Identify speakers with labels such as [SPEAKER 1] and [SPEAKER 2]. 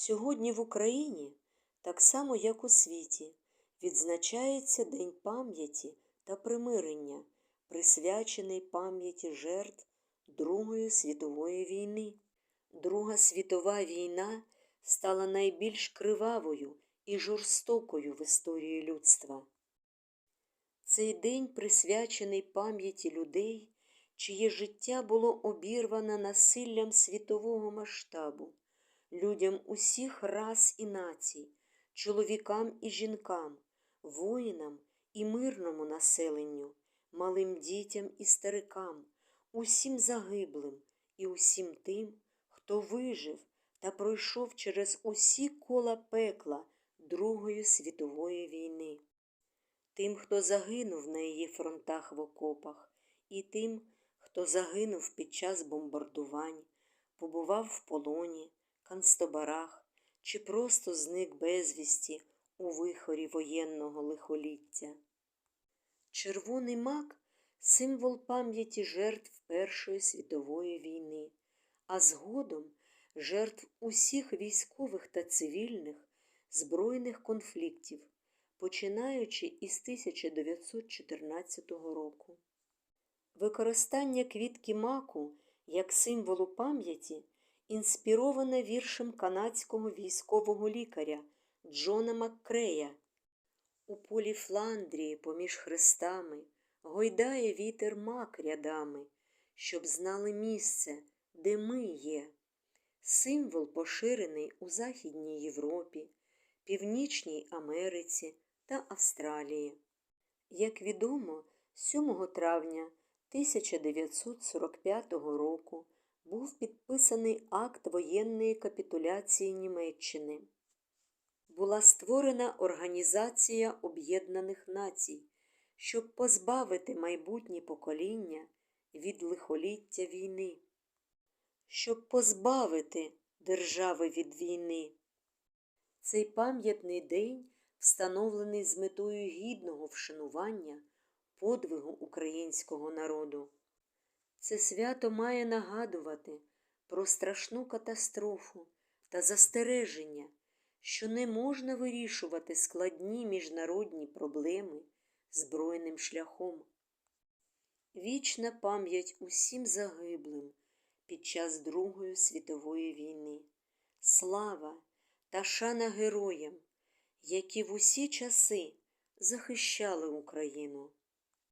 [SPEAKER 1] Сьогодні в Україні, так само як у світі, відзначається День пам'яті та примирення, присвячений пам'яті жертв Другої світової війни. Друга світова війна стала найбільш кривавою і жорстокою в історії людства. Цей день присвячений пам'яті людей, чиє життя було обірвано насиллям світового масштабу, людям усіх рас і націй, чоловікам і жінкам, воїнам і мирному населенню, малим дітям і старикам, усім загиблим і усім тим, хто вижив та пройшов через усі кола пекла Другої світової війни тим, хто загинув на її фронтах в окопах, і тим, хто загинув під час бомбардувань, побував в полоні, канцтобарах чи просто зник безвісті у вихорі воєнного лихоліття. Червоний мак символ пам'яті жертв Першої світової війни, а згодом жертв усіх військових та цивільних збройних конфліктів починаючи із 1914 року. Використання квітки маку як символу пам'яті інспіроване віршем канадського військового лікаря Джона Маккрея. У полі Фландрії поміж хрестами гойдає вітер мак рядами, щоб знали місце, де ми є. Символ поширений у Західній Європі, Північній Америці та Австралії. Як відомо, 7 травня 1945 року був підписаний акт воєнної капітуляції Німеччини. Була створена Організація Об'єднаних Націй, щоб позбавити майбутні покоління від лихоліття війни, щоб позбавити держави від війни. Цей пам'ятний день встановлений з метою гідного вшанування подвигу українського народу. Це свято має нагадувати про страшну катастрофу та застереження, що не можна вирішувати складні міжнародні проблеми збройним шляхом. Вічна пам'ять усім загиблим під час Другої світової війни, слава та шана героям, які в усі часи захищали Україну.